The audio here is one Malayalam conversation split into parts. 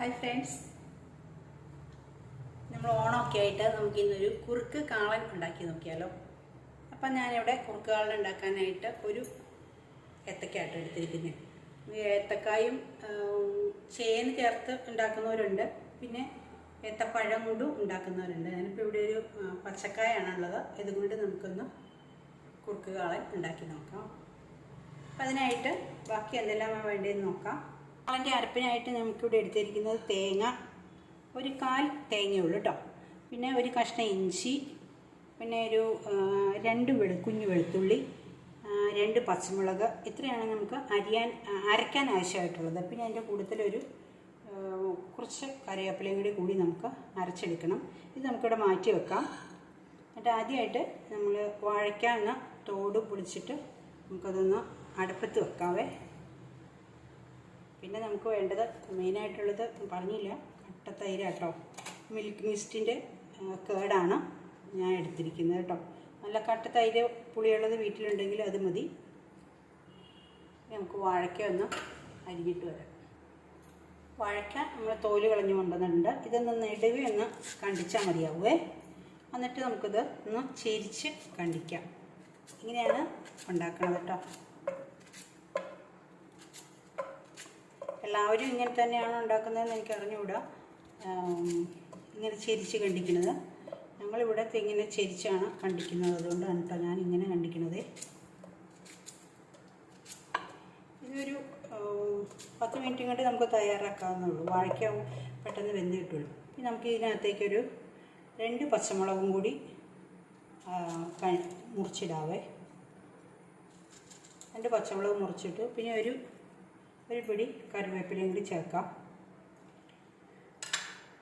ഹായ് ഫ്രണ്ട്സ് നമ്മൾ ഓണമൊക്കെ ആയിട്ട് നമുക്ക് ഇന്നൊരു കുറുക്ക് കാളൻ ഉണ്ടാക്കി നോക്കിയാലോ? അപ്പം ഞാനിവിടെ കുറുക്ക് കാളൻ ഉണ്ടാക്കാനായിട്ട് ഒരു ഏത്തക്കായിട്ട് എടുത്തിരിക്കുന്നത് ഏത്തക്കായും ചേന ചേർത്ത് ഉണ്ടാക്കുന്നവരുണ്ട്. പിന്നെ ഏത്തപ്പഴം കൊണ്ടും ഉണ്ടാക്കുന്നവരുണ്ട്. ഞാനിപ്പോൾ ഇവിടെ ഒരു പച്ചക്കായാണുള്ളത് ഇതുകൊണ്ട് നമുക്കൊന്ന് കുറുക്ക് കാളൻ ഉണ്ടാക്കി നോക്കാം. അപ്പം അതിനായിട്ട് ബാക്കി എന്തെല്ലാം വേണ്ടതെന്ന് നോക്കാം. അതിന്റെ അരപ്പിനായിട്ട് നമുക്കിവിടെ എടുത്തിരിക്കുന്നത് തേങ്ങ. ഒരു കാൽ തേങ്ങയുള്ളൂ കേട്ടോ പിന്നെ ഒരു കഷ്ണം ഇഞ്ചി പിന്നെ ഒരു രണ്ട് വെളു കുഞ്ഞു വെളുത്തുള്ളി രണ്ട് പച്ചമുളക്. ഇത്രയാണ് നമുക്ക് അരിയാൻ അരയ്ക്കാൻ ആവശ്യമായിട്ടുള്ളത്. പിന്നെ അതിന്റെ കൂടുതലൊരു കുറച്ച് കറിവേപ്പിലയും കൂടി കൂടി നമുക്ക് അരച്ചെടുക്കണം. ഇത് നമുക്കിവിടെ മാറ്റി വെക്കാം. എന്നിട്ട് ആദ്യമായിട്ട് നമ്മൾ വാഴയ്ക്കാന്ന തോട് പൊളിച്ചിട്ട് നമുക്കതൊന്ന് അടുപ്പത്ത് വെക്കാവേ. പിന്നെ നമുക്ക് വേണ്ടത് മെയിനായിട്ടുള്ളത് പറഞ്ഞില്ല കട്ട തൈര കേട്ടോ മിൽക്ക് മിസ്റ്റിന്റെ കേടാണ് ഞാൻ എടുത്തിരിക്കുന്നത് കേട്ടോ. നല്ല കട്ട കട്ടത്തൈര് പുളിയുള്ളത് വീട്ടിലുണ്ടെങ്കിൽ അത് മതി. നമുക്ക് വാഴയ്ക്ക ഒന്ന് അരിഞ്ഞിട്ട് വരാം. വാഴയ്ക്ക നമ്മൾ തോൽ കളഞ്ഞു കൊണ്ടുവന്നിട്ടുണ്ട്. ഇതൊന്ന് നെടുവി ഒന്ന് കണ്ടിച്ചാൽ മതിയാവുമേ എന്നിട്ട് നമുക്കിത് ഒന്ന് ചിരിച്ച് കണ്ടിക്കാം. ഇങ്ങനെയാണ് ഉണ്ടാക്കുന്നത് കേട്ടോ. എല്ലാവരും ഇങ്ങനെ തന്നെയാണ് ഉണ്ടാക്കുന്നതെന്ന് എനിക്ക് അറിഞ്ഞുകൂടാ. ഇങ്ങനെ ചെരിച്ച് കണ്ടിക്കുന്നത് ഞങ്ങളിവിടെ തെങ്ങിനെ ചെരിച്ചാണ് കണ്ടിക്കുന്നത് അതുകൊണ്ടാണ് കേട്ടോ ഞാൻ ഇങ്ങനെ കണ്ടിക്കുന്നത് ഇതൊരു പത്ത് മിനിറ്റും കൊണ്ട് നമുക്ക് തയ്യാറാക്കാവുന്നുള്ളൂ വാഴയ്ക്ക പെട്ടെന്ന് വെന്ത് കിട്ടുള്ളൂ. ഇനി നമുക്ക് ഇതിനകത്തേക്കൊരു രണ്ട് പച്ചമുളകും കൂടി മുറിച്ചിടാവേ. രണ്ട് പച്ചമുളക് മുറിച്ചിട്ട് പിന്നെ ഒരു ഒരു പിടി കറിവേപ്പിലയും കൂടി ചേർക്കാം.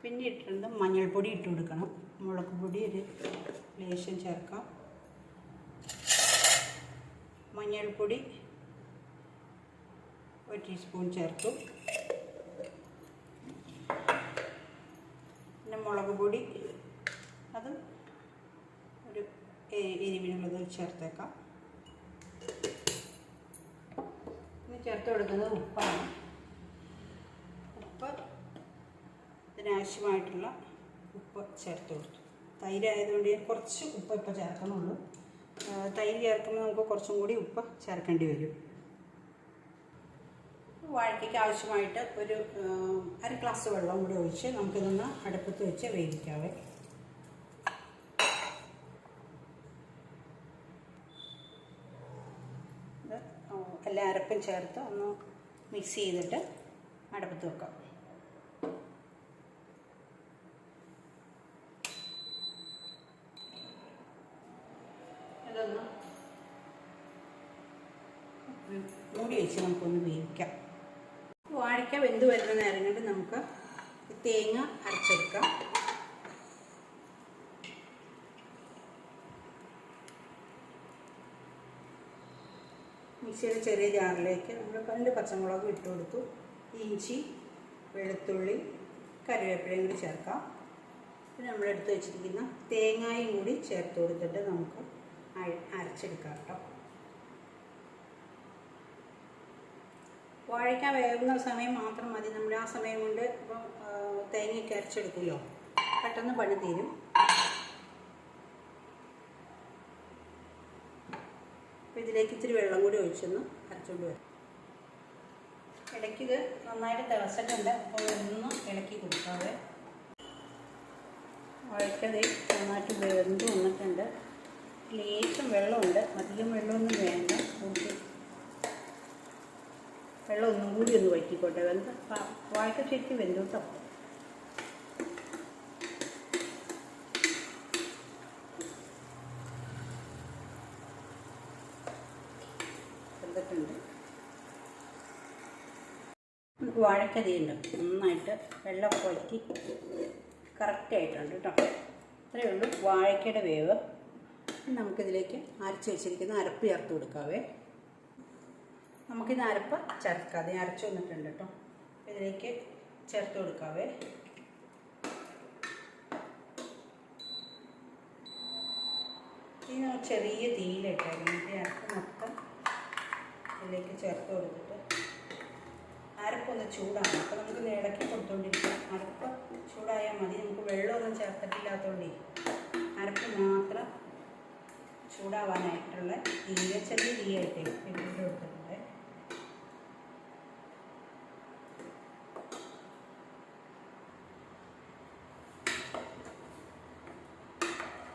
പിന്നെ ഇട്ടിരുന്നത് മഞ്ഞൾപ്പൊടി ഇട്ട് കൊടുക്കണം. മുളക് പൊടി ഒരു ലേശം ചേർക്കാം. മഞ്ഞൾപ്പൊടി ഒരു ടീസ്പൂൺ ചേർത്തു. പിന്നെ മുളക് പൊടി അത് ഒരു എരിവിനുള്ളത് ചേർത്തേക്കാം ഇനി ചേർത്ത് കൊടുക്കുന്നത് ഉപ്പാണ്. ഉപ്പ് ഇതിനാവശ്യമായിട്ടുള്ള ഉപ്പ് ചേർത്ത് കൊടുത്തു. തൈര് ആയതുകൊണ്ട് ഞാൻ കുറച്ച് ഉപ്പ് ഇപ്പോൾ ചേർക്കുന്നുള്ളൂ തൈര് ചേർക്കുമ്പോൾ നമുക്ക് കുറച്ചും കൂടി ഉപ്പ് ചേർക്കേണ്ടി വരും. വാഴക്കയ്ക്ക് ആവശ്യമായിട്ട് ഒരു അര ഗ്ലാസ് വെള്ളം കൂടി ഒഴിച്ച് നമുക്കിതൊന്ന് അടുപ്പത്ത് വെച്ച് വേവിക്കാവേ ഇത് എല്ലാ അരപ്പും ചേർത്ത് ഒന്ന് മിക്സ് ചെയ്തിട്ട് അടുപ്പത്ത് വെക്കാം. മൂടി വെച്ച് നമുക്കൊന്ന് വേവിക്കാം. വാഴയ്ക്ക വെന്ത് വരുന്ന നേരം നമുക്ക് തേങ്ങ അരച്ചെടുക്കാം. മിക്സിയുടെ ചെറിയ ജാറിലേക്ക് നമ്മൾ രണ്ട് പച്ചമുളക് ഇട്ട് കൊടുത്തു. ഇഞ്ചി വെളുത്തുള്ളി കറിവേപ്പിലയും കൂടി ചേർക്കാം. പിന്നെ നമ്മൾ എടുത്ത് വെച്ചിരിക്കുന്ന തേങ്ങായും കൂടി ചേർത്ത് കൊടുത്തിട്ട് നമുക്ക് അരച്ചെടുക്കാം കേട്ടോ. വാഴയ്ക്ക വേകുന്ന സമയം മാത്രം മതി. നമ്മൾ ആ സമയം കൊണ്ട് ഇപ്പം തേങ്ങയ്ക്ക് അരച്ചെടുക്കുമല്ലോ. പെട്ടെന്ന് പണി തീരും അപ്പോൾ ഇതിലേക്ക് ഇത്തിരി വെള്ളം കൂടി ഒഴിച്ചൊന്ന് അരച്ചുകൊണ്ട് വരും. ഇടയ്ക്ക് ഇത് നന്നായിട്ട് തിളച്ചിട്ടുണ്ട്. അപ്പോൾ ഒന്ന് ഇളക്കി കൊടുക്കാതെ വഴക്കത് നന്നായിട്ട് വെന്ത് വന്നിട്ടുണ്ട്. ലേശം വെള്ളമുണ്ട്. അധികം വെള്ളമൊന്നും വേണ്ട. കൂട്ടി വെള്ളം ഒന്നും കൂടി ഒന്ന് വറ്റിക്കോട്ടെ. വെന്ത് വാഴക്ക ശരിക്കും വെന്തു കേട്ടോ വെന്തിട്ടുണ്ട് നമുക്ക് വാഴക്കതിയുണ്ട്. നന്നായിട്ട് വെള്ളം വറ്റി കറക്റ്റ് ആയിട്ടുണ്ട് കേട്ടോ. അത്രയേ ഉള്ളൂ വാഴയ്ക്കയുടെ വേവ്. നമുക്കിതിലേക്ക് അരച്ച് വെച്ചിരിക്കുന്ന അരപ്പ് ചേർത്ത് കൊടുക്കാവേ. നമുക്കിത് അരപ്പ് ചേർക്കാതെ അരച്ച് വന്നിട്ടുണ്ട് കേട്ടോ. ഇതിലേക്ക് ചേർത്ത് കൊടുക്കാവേ. നമ്മൾ ചെറിയ തീയിലിട്ടായിരുന്നു ഈ അരപ്പ് മൊത്തം ഇതിലേക്ക് ചേർത്ത് കൊടുത്തിട്ട് അരപ്പൊന്ന് ചൂടാണ്. അപ്പോൾ നമുക്ക് ഇളക്കി കൊടുത്തുകൊണ്ടിരിക്കാം വെള്ളമൊന്നും ചേർത്തിട്ടില്ലാത്തതുകൊണ്ടേ അരപ്പ് മാത്രം ചൂടാവാനായിട്ടുള്ള തീയ ചെറിയ തീയായിട്ട് ഇട്ടിട്ട് കൊടുത്തിട്ടുണ്ട്.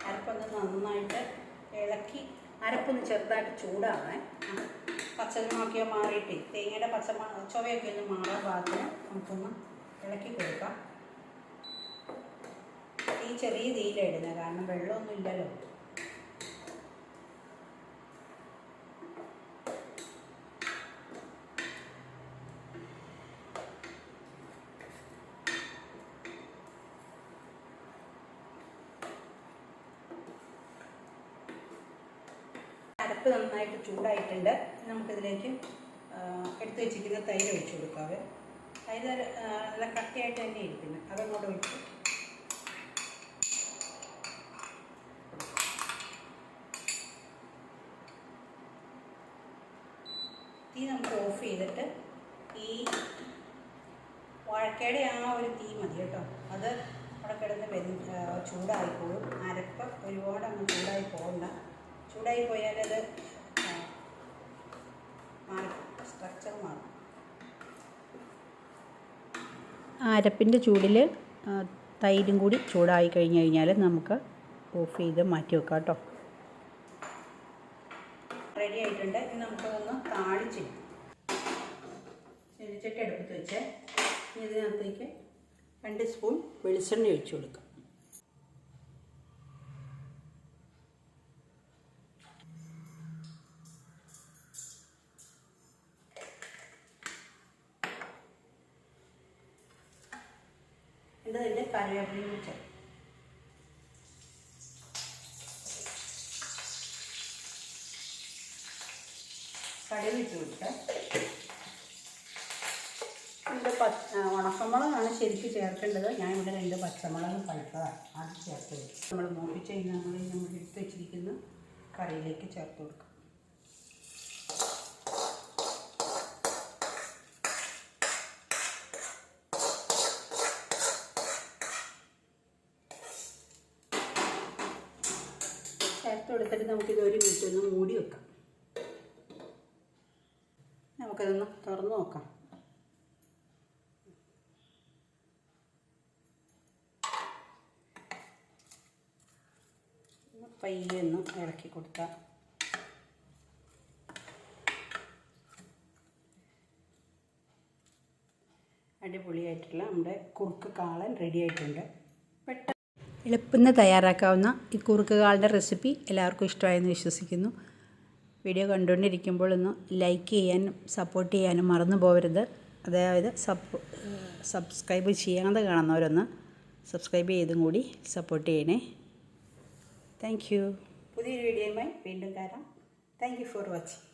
അരപ്പൊന്ന് നന്നായിട്ട് ഇളക്കി അരപ്പൊന്ന് ചെറുതായിട്ട് ചൂടാവേ പച്ചമൊക്കെ മാറിയിട്ട് തേങ്ങയുടെ പച്ച ചുവയൊക്കെ ഒന്ന് മാറാൻ പാകത്തിന് നമുക്കൊന്ന് ഇളക്കി കൊടുക്കാം. ഈ ചെറിയ തീയിലിടുന്നത് കാരണം വെള്ളമൊന്നും ഇല്ലല്ലോ. അരപ്പ് നന്നായിട്ട് ചൂടായിട്ടുണ്ട്. നമുക്കിതിലേക്ക് എടുത്തു വെച്ചിരിക്കുന്ന തൈര് ഒഴിച്ച് കൊടുക്കാവേ. തൈര് നല്ല കട്ടിയായിട്ട് തന്നെ ഇരിക്കുന്നത് അതങ്ങോട്ട് ഒഴിച്ച്. തീ നമുക്ക് ഓഫ് ചെയ്തിട്ട് ഈ വാഴക്കയുടെ ആ ഒരു തീ മതി കേട്ടോ. അത് അവിടെ കിടന്ന് ചൂടായിപ്പോഴും അരപ്പ് ഒരുപാട് അങ്ങ് ചൂടായി പോകണ്ട. ചൂടായി പോയാലത് മാറും. സ്ട്രക്ചർ മാറും. അരപ്പിന്റെ ചൂടിൽ തൈരും കൂടി ചൂടായി കഴിഞ്ഞ് കഴിഞ്ഞാൽ നമുക്ക് ഓഫ് ചെയ്ത് മാറ്റി വെക്കാം കേട്ടോ. റെഡി ആയിട്ടുണ്ട്. ഇനി നമുക്കതൊന്ന് താളിച്ച് ചെടിച്ചട്ടി അടുപ്പത്ത് വെച്ച്. ഇതിനകത്തേക്ക് രണ്ട് സ്പൂൺ വെളിച്ചെണ്ണ ഒഴിച്ചു കൊടുക്കാം. എന്നിട്ട് കറിവേപ്പിലയും വെച്ച് കടുക് ഇട്ട് ഇവിടെ പച്ച ഉണക്കമുളകാണ് ശരിക്കും ചേർക്കേണ്ടത്. ഞാൻ ഇവിടെ രണ്ട് പച്ചമുളക് പഴുത്തതാണ് അത് ചേർത്ത് നമ്മൾ മൂപ്പിച്ച് കഴിഞ്ഞാൽ നമ്മൾ എടുത്ത് വെച്ചിരിക്കുന്ന കറിയിലേക്ക് ചേർത്ത് കൊടുക്കും ചേർത്ത് കൊടുത്തിട്ട് നമുക്കിത് ഒരു മിനിറ്റ് ഒന്ന് മൂടി വെക്കാം. നമുക്കതൊന്ന് തുറന്ന് നോക്കാം. പയ്യെ ഒന്ന് ഇളക്കി കൊടുക്കാം. അടിപൊളിയായിട്ടുള്ള നമ്മുടെ കുറുക്ക് കാളൻ റെഡി ആയിട്ടുണ്ട്. പെട്ടെന്ന് എളുപ്പന്ന് തയ്യാറാക്കാവുന്ന ഈ കുറുക്കുകാളുടെ റെസിപ്പി എല്ലാവർക്കും ഇഷ്ടമായെന്ന് വിശ്വസിക്കുന്നു. വീഡിയോ കണ്ടുകൊണ്ടിരിക്കുമ്പോൾ ഒന്ന് ലൈക്ക് ചെയ്യാനും സപ്പോർട്ട് ചെയ്യാനും മറന്നു പോകരുത് അതായത് സപ്പ് സബ്സ്ക്രൈബ് ചെയ്യാതെ കാണുന്നവരൊന്ന് സബ്സ്ക്രൈബ് ചെയ്തും കൂടി സപ്പോർട്ട് ചെയ്യണേ. താങ്ക് യു പുതിയൊരു വീഡിയോയുമായി വീണ്ടും തരാം താങ്ക് യു ഫോർ വാച്ചിങ്